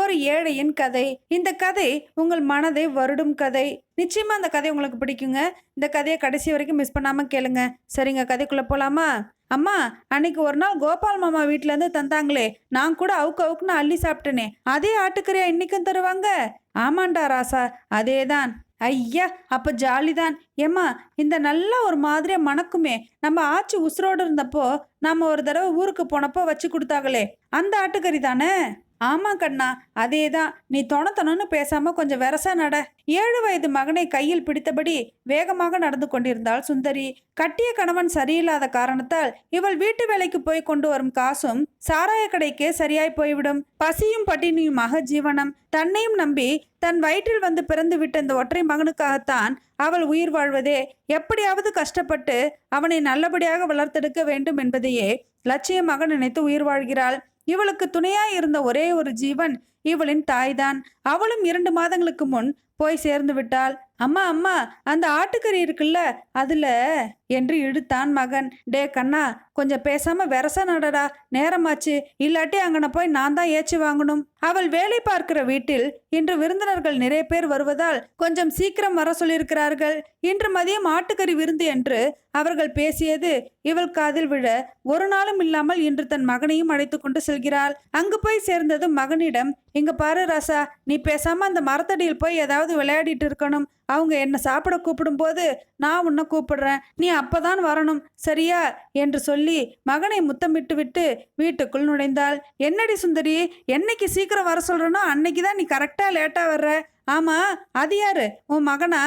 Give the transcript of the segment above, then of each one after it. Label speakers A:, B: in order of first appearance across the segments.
A: ஒரு ஏழையின் கதை. இந்த கதை உங்கள் மனதை வருடும் கதை. நிச்சயமா அந்த கதை உங்களுக்கு பிடிக்குங்க. இந்த கதையை கடைசி வரைக்கும் மிஸ் பண்ணாம கேளுங்க. சரிங்க கதைக்குள்ள போலாமா? அம்மா அன்னைக்கு ஒரு நாள் கோபால் மாமா வீட்ல இருந்து தந்தாங்களே. நான் கூட அவுக்கு அவுக்குன்னு அள்ளி சாப்பிட்டேனே. அதே ஆட்டுக்கறியா இன்னைக்கும் தருவாங்க? ஆமாண்டா ராசா அதேதான். ஐயா அப்போ ஜாலிதான். ஏம்மா இந்த நல்ல ஒரு மாதிரியாக மணக்குமே. நம்ம ஆச்சி உசுரோடு இருந்தப்போ நாம் ஒரு தடவை ஊருக்கு போனப்போ வச்சு கொடுத்தாங்களே. அந்த ஆட்டுக்கறி தானே ஆமாம் கண்ணா அதே தான் நீ தொணத்தணும்னு பேசாமல் கொஞ்சம் வெரசா நட. ஏழு வயது மகனை கையில் பிடித்தபடி வேகமாக நடந்து கொண்டிருந்தாள் சுந்தரி. கட்டிய கணவன் சரியில்லாத காரணத்தால் இவள் வீட்டு வேலைக்கு போய் கொண்டு வரும் காசும் சாராய கடைக்கே சரியாய் போய்விடும். பசியும் பட்டினியுமாக ஜீவனம். தன்னையும் நம்பி தன் வயிற்றில் வந்து பிறந்து விட்ட இந்த ஒற்றை மகனுக்காகத்தான் அவள் உயிர் வாழ்வதே. எப்படியாவது கஷ்டப்பட்டு அவனை நல்லபடியாக வளர்த்தெடுக்க வேண்டும் என்பதையே லட்சியமாக நினைத்து உயிர் வாழ்கிறாள். இவளுக்கு துணையாய் இருந்த ஒரே ஒரு ஜீவன் இவளின் தாய்தான். அவளும் இரண்டு மாதங்களுக்கு முன் போய் சேர்ந்து விட்டாள் அம்மா அம்மா அந்த ஆட்டுக்கறி இருக்குல்ல அதுல? என்று இழுத்தான் மகன். டே கண்ணா கொஞ்சம் பேசாம வெரச நடடா நேரமாச்சு. இல்லாட்டி அங்கன போய் நான் தான் ஏச்சு வாங்கணும். அவள் வேலை பார்க்கிற வீட்டில் இன்று விருந்தினர்கள் நிறைய பேர் வருவதால் கொஞ்சம் சீக்கிரம் வர சொல்லியிருக்கிறார்கள். இன்று மதியம் ஆட்டுக்கறி விருந்து என்று அவர்கள் பேசியது இவள் காதில் விழ ஒரு நாளும் இல்லாமல் இன்று தன் மகனையும் அழைத்து கொண்டு செல்கிறாள். அங்கு போய் சேர்ந்ததும் மகனிடம் இங்க பாரு ராசா நீ பேசாம அந்த மரத்தடியில் போய் ஏதாவது விளையாடிட்டு இருக்கணும். அவங்க என்னை சாப்பிட கூப்பிடும்போது நான் உன்னை கூப்பிடுறேன். நீ அப்பதான் வரணும். சரியா? என்று சொல்லி மகனை முத்தமிட்டு விட்டு வீட்டுக்குள் நுழைந்தாள். என்னடி சுந்தரி என்னைக்கு சீக்கிரம் வர சொல்றனோ அன்னைக்கு தான் நீ கரெக்டா லேட்டா வர்ற. ஆமா அது யாரு? உன் மகனா?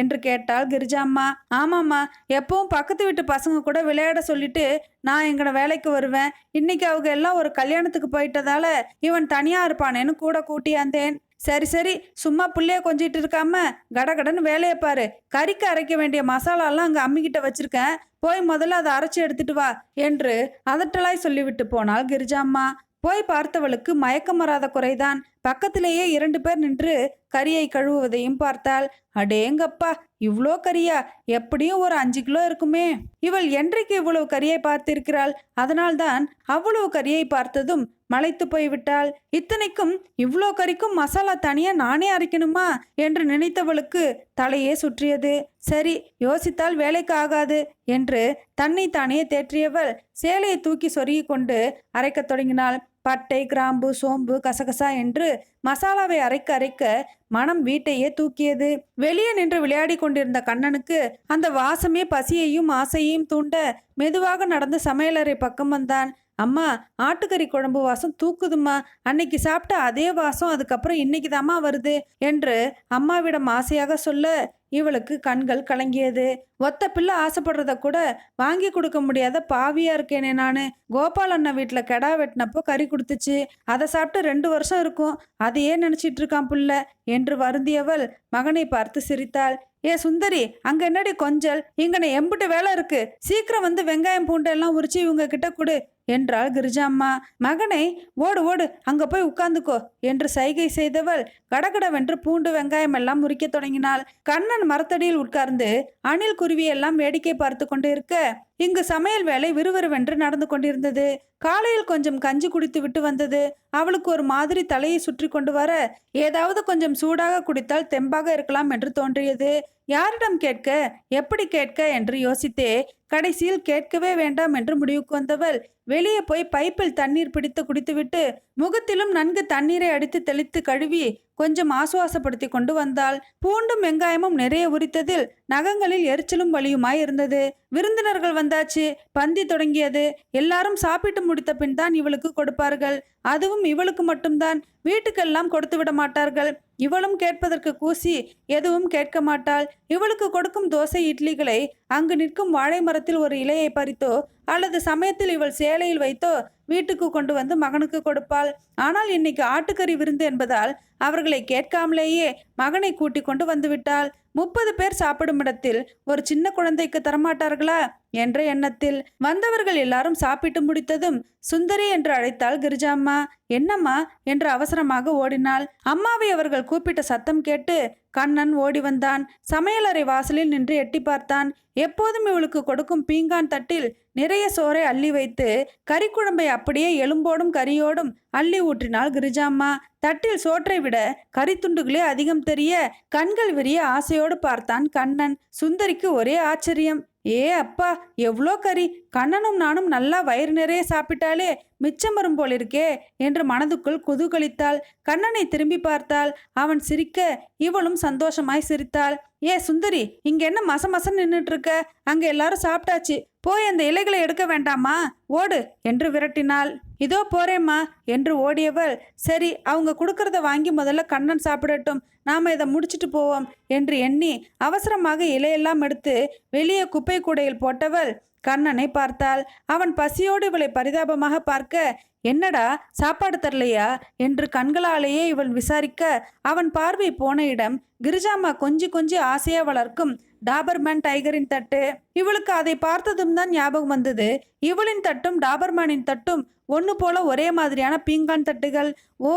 A: என்று கேட்டாள் கிரிஜாம்மா ஆமாம்மா எப்பவும் பக்கத்து வீட்டு பசங்க கூட விளையாட சொல்லிட்டு நான் எங்கட வேலைக்கு வருவேன். இன்னைக்கு அவங்க எல்லாம் ஒரு கல்யாணத்துக்கு போயிட்டதால இவன் தனியா இருப்பானேன்னு கூட கூட்டியாந்தேன். சரி சரி சும்மா புள்ளைய கொஞ்சிட்டு இருக்காம கடகடன்னு வேலையை பாரு. கறிக்கு அரைக்க வேண்டிய மசாலாலாம் அங்கே அம்மிக்கிட்ட வச்சிருக்கேன். போய் முதல்ல அதை அரைச்சி எடுத்துட்டு வா என்று அதட்டலாய் சொல்லிவிட்டு போனாள் கிரிஜாம்மா போய் பார்த்தவளுக்கு மயக்கம் வராத குறைதான். பக்கத்திலேயே இரண்டு பேர் நின்று கரியை கழுவுவதையும் பார்த்தாள். அடேங்கப்பா இவ்வளோ கரியா? எப்படியும் ஒரு அஞ்சு கிலோ இருக்குமே. இவள் என்றைக்கு இவ்வளவு கரியை பார்த்திருக்கிறாள்? அதனால்தான் அவ்வளவு கரியை பார்த்ததும் மலைத்து போய்விட்டாள். இத்தனைக்கும் இவ்வளோ கறிக்கும் மசாலா தனியா நானே அரைக்கணுமா? என்று நினைத்தவளுக்கு தலையே சுற்றியது. சரி யோசித்தால் வேலைக்கு ஆகாது என்று தன்னை தானே தேற்றியவள் சேலையை தூக்கி சொருகி கொண்டு அரைக்கத் தொடங்கினாள். பட்டை கிராம்பு சோம்பு கசகசா என்று மசாலாவை அரைக்க அரைக்க மனம் வீட்டையே தூக்கியது. வெளியே நின்று விளையாடி கொண்டிருந்த கண்ணனுக்கு அந்த வாசமே பசியையும் ஆசையையும் தூண்ட மெதுவாக நடந்து சமையலறை பக்கம் வந்தான். அம்மா ஆட்டுக்கறி குழம்பு வாசம் தூக்குதும்மா. அன்னைக்கு சாப்பிட்ட அதே வாசம் அதுக்கப்புறம் இன்னைக்கு தாம்மா வருது என்று அம்மாவிடம் ஆசையாக சொல்ல இவளுக்கு கண்கள் கலங்கியது. ஒத்த பிள்ளை ஆசைப்படுறத கூட வாங்கி கொடுக்க முடியாத பாவியா இருக்கேனே நானு. கோபால் அண்ணன் வீட்டில் கெடா வெட்டினப்போ கறி கொடுத்துச்சு. அதை சாப்பிட்டு ரெண்டு வருஷம் இருக்கும். அதையே நினைச்சிட்டு இருக்கான் புள்ள என்று வருந்தியவள் மகனை பார்த்து சிரித்தாள். ஏ சுந்தரி அங்க என்னடி கொஞ்சல்? இங்கன எம்பிட்டு வேலை இருக்கு. சீக்கிரம் வந்து வெங்காயம் பூண்டை எல்லாம் உரிச்சு இவங்க கிட்ட கொடு. என்றாள் கிரிஜாம்மா மகனை ஓடு ஓடு அங்க போய் உட்கார்ந்துக்கோ என்று சைகை செய்தவள் கடகடவென்று பூண்டு வெங்காயம் எல்லாம் முறிக்க தொடங்கினாள். கண்ணன் மரத்தடியில் உட்கார்ந்து அணில் குருவியெல்லாம் வேடிக்கை பார்த்து கொண்டு இருக்க இங்கு சமையல் வேலை விறுவிறுவென்று நடந்து கொண்டிருந்தது. காலையில் கொஞ்சம் கஞ்சி குடித்து விட்டு வந்தது. அவளுக்கு ஒரு மாதிரி தலையை சுற்றி கொண்டு வர ஏதாவது கொஞ்சம் சூடாக குடித்தால் தெம்பாக இருக்கலாம் என்று தோன்றியது. யாரிடம் கேட்க எப்படி கேட்க? என்று யோசித்தே கடைசியில் கேட்கவே வேண்டாம் என்று முடிவுக்கு வந்தவள் வெளியே போய் பைப்பில் தண்ணீர் பிடித்து குடித்துவிட்டு முகத்திலும் நன்கு தண்ணீரை அடித்து தெளித்து கழுவி கொஞ்சம் ஆசுவாசப்படுத்தி கொண்டு வந்தாள். பூண்டும் வெங்காயமும் நிறைய உரித்ததில் நகங்களில் எரிச்சலும் வலியுமாய் இருந்தது. விருந்தினர்கள் வந்தாச்சு. பந்தி தொடங்கியது. எல்லாரும் சாப்பிட்டு முடித்த பின் தான் இவளுக்கு கொடுப்பார்கள். அதுவும் இவளுக்கு மட்டும்தான். வீட்டுக்கெல்லாம் கொடுத்து விட மாட்டார்கள். இவளும் கேட்பதற்கு கூசி எதுவும் கேட்க மாட்டாள். இவளுக்கு கொடுக்கும் தோசை இட்லிகளை அங்கு நிற்கும் வாழை மரத்தில் ஒரு இலையை பறித்தோ அல்லது சமயத்தில் இவள் சேலையில் வைத்தோ வீட்டுக்கு கொண்டு வந்து மகனுக்கு கொடுப்பாள். ஆனால் இன்னைக்கு ஆட்டுக்கறி விருந்து என்பதால் அவர்களை கேட்காமலேயே மகனை கூட்டி கொண்டு வந்துவிட்டாள் முப்பது பேர் சாப்பிடும் இடத்தில் ஒரு சின்ன குழந்தைக்கு தரமாட்டார்களா? என்ற எண்ணத்தில் வந்தவர்கள் எல்லாரும் சாப்பிட்டு முடித்ததும் சுந்தரி என்று அழைத்தாள் கிரிஜாம்மா என்னம்மா? என்று அவசரமாக ஓடினாள். அம்மாவை அவர்கள் கூப்பிட்ட சத்தம் கேட்டு கண்ணன் ஓடி வந்தான். சமையலறை வாசலில் நின்று எட்டி பார்த்தான். எப்போதும் இவளுக்கு கொடுக்கும் பீங்கான் தட்டில் நிறைய சோறை அள்ளி வைத்து கறிக்குழம்பை அப்படியே எலும்போடும் கரியோடும் அள்ளி ஊற்றினாள் கிரிஜாம்மா. தட்டில் சோற்றை விட கரித்துண்டுகளே அதிகம் தெரிய கண்கள் விரிய ஆசையோடு பார்த்தான் கண்ணன். சுந்தரிக்கு ஒரே ஆச்சரியம். ஏ அப்பா எவ்வளோ கறி? கண்ணனும் நானும் நல்லா வயிறு நிறைய சாப்பிட்டாலே மிச்சம் வரும் போலிருக்கே என்று மனதுக்குள் குதூகலித்தாள். கண்ணனை திரும்பி பார்த்தாள். அவன் சிரிக்க இவளும் சந்தோஷமாய் சிரித்தாள். ஏ சுந்தரி இங்க என்ன மச மசம் நின்றுட்டு இருக்க அங்க எல்லாரும் சாப்பிட்டாச்சு. போய் அந்த இலைகளை எடுக்க வேண்டாமா? ஓடு என்று விரட்டினாள். இதோ போறேம்மா என்று ஓடியவள் சரி அவங்க கொடுக்கறத வாங்கி முதல்ல கண்ணன் சாப்பிடட்டும். நாம் இதை முடிச்சிட்டு போவோம் என்று எண்ணி அவசரமாக இலையெல்லாம் எடுத்து வெளியே குப்பை கூடையில் போட்டவள் கண்ணனை பார்த்தாள். அவன் பசியோடு இவளை பரிதாபமாக பார்க்க என்னடா சாப்பாடு தரலையா? என்று கண்களாலேயே இவள் விசாரிக்க அவன் பார்வை போன இடம் கிரிஜாமா கொஞ்சி கொஞ்சி ஆசையா வளர்க்கும் டாபர்மேன் டைகரின் தட்டு. இவளுக்கு அதை பார்த்ததும் தான் ஞாபகம் வந்தது. இவளின் தட்டும் டாபர்மேனின் தட்டும் ஒன்று போல ஒரே மாதிரியான பீங்கான் தட்டுகள். ஓ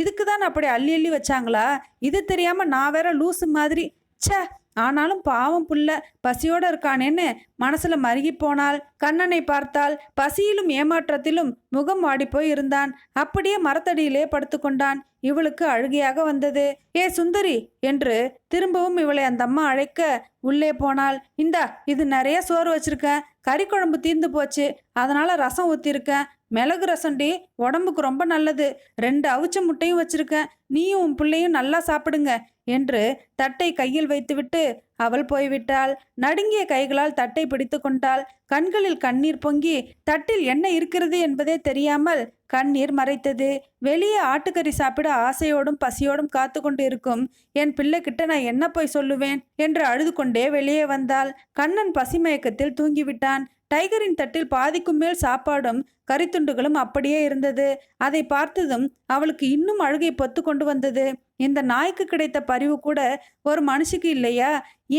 A: இதுக்கு தான் அப்படி அள்ளி அள்ளி வச்சாங்களா? இது தெரியாமல் நான் வேற லூசு மாதிரி. ச்சே ஆனாலும் பாவம் புள்ள பசியோட இருக்கானேன்னு மனசுல மருகி போனால் கண்ணனை பார்த்தால் பசியிலும் ஏமாற்றத்திலும் முகம் வாடிப்போய் இருந்தான். அப்படியே மரத்தடியிலே படுத்துக்கொண்டான் இவளுக்கு அழுகையாக வந்தது. ஏ சுந்தரி என்று திரும்பவும் இவளை அந்த அம்மா அழைக்க உள்ளே போனாள். இந்தா இது நிறைய சோறு வச்சிருக்கேன். கறி குழம்பு தீர்ந்து போச்சு. அதனால ரசம் ஊத்திருக்கேன். மிளகு ரசம்டி உடம்புக்கு ரொம்ப நல்லது. ரெண்டு அவிச்ச முட்டையும் வச்சிருக்கேன். நீயும் உன் பிள்ளையும் நல்லா சாப்பிடுங்க என்று தட்டை கையில் வைத்துவிட்டு அவள் போய்விட்டாள். நடுங்கிய கைகளால் தட்டை பிடித்து கொண்டாள். கண்களில் கண்ணீர் பொங்கி தட்டில் என்ன இருக்கிறது என்பதே தெரியாமல் கண்ணீர் மறைத்தது. வெளியே ஆட்டுக்கறி சாப்பிட ஆசையோடும் பசியோடும் காத்து கொண்டு இருக்கும் என் பிள்ளைகிட்ட நான் என்ன போய் சொல்லுவேன்? என்று அழுது கொண்டே வெளியே வந்தாள். கண்ணன் பசி மயக்கத்தில் தூங்கிவிட்டான். டைகரின் தட்டில் பாதிக்கும் மேல் சாப்பாடும் கரித்துண்டுகளும் அப்படியே இருந்தது. அதை பார்த்ததும் அவளுக்கு இன்னும் அழுகை பொத்து கொண்டு வந்தது. இந்த நாய்க்கு கிடைத்த பரிவு கூட ஒரு மனுஷிக்கு இல்லையா?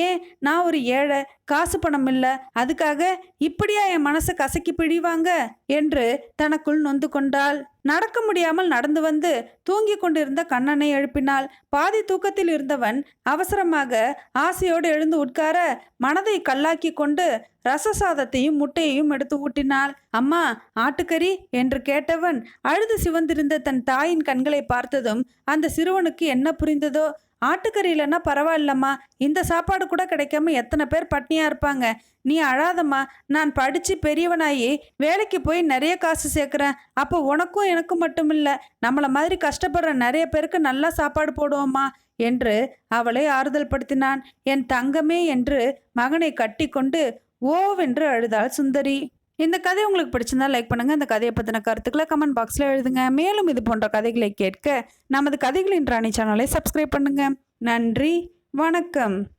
A: ஏன் நான் ஒரு ஏழை காசு பணம் இல்லை அதுக்காக இப்படியா என் மனசை கசக்கி பிழிவாங்க? என்று தனக்குள் நொந்து கொண்டாள். நடக்க முடியாமல் நடந்து வந்து தூங்கிக் கொண்டிருந்த கண்ணனை எழுப்பினாள். பாதி தூக்கத்தில் இருந்தவன் அவசரமாக ஆசையோடு எழுந்து உட்கார மனதை கல்லாக்கி கொண்டு ரச சாதத்தையும் முட்டையையும் எடுத்து ஊட்டினாள். அம்மா ஆட்டுக்கறி? என்று கேட்டவன் அழுது சிவந்திருந்த தன் தாயின் கண்களை பார்த்ததும் அந்த சிறுவனுக்கு என்ன புரிந்ததோ ஆட்டுக்கறி இல்லைன்னா பரவாயில்லம்மா. இந்த சாப்பாடு கூட கிடைக்காம எத்தனை பேர் பட்னியாக இருப்பாங்க. நீ அழாதம்மா. நான் படித்து பெரியவனாகி வேலைக்கு போய் நிறைய காசு சேர்க்குறேன். அப்போ உனக்கும் எனக்கும் மட்டும் இல்லை நம்மளை மாதிரி கஷ்டப்படுற நிறைய பேருக்கு நல்லா சாப்பாடு போடுவோம்மா என்று அவளை ஆறுதல் படுத்தினான். என் தங்கமே என்று மகனை கட்டி கொண்டு ஓவென்று அழுதாள் சுந்தரி. இந்த கதை உங்களுக்கு பிடிச்சிருந்தா லைக் பண்ணுங்க. இந்த கதையை பற்றின கருத்துக்களை கமெண்ட் பாக்ஸில் எழுதுங்க. மேலும் இது போன்ற கதைகளை கேட்க நமது கதைகளின் ராணி சேனலை சப்ஸ்கிரைப் பண்ணுங்க. நன்றி. வணக்கம்.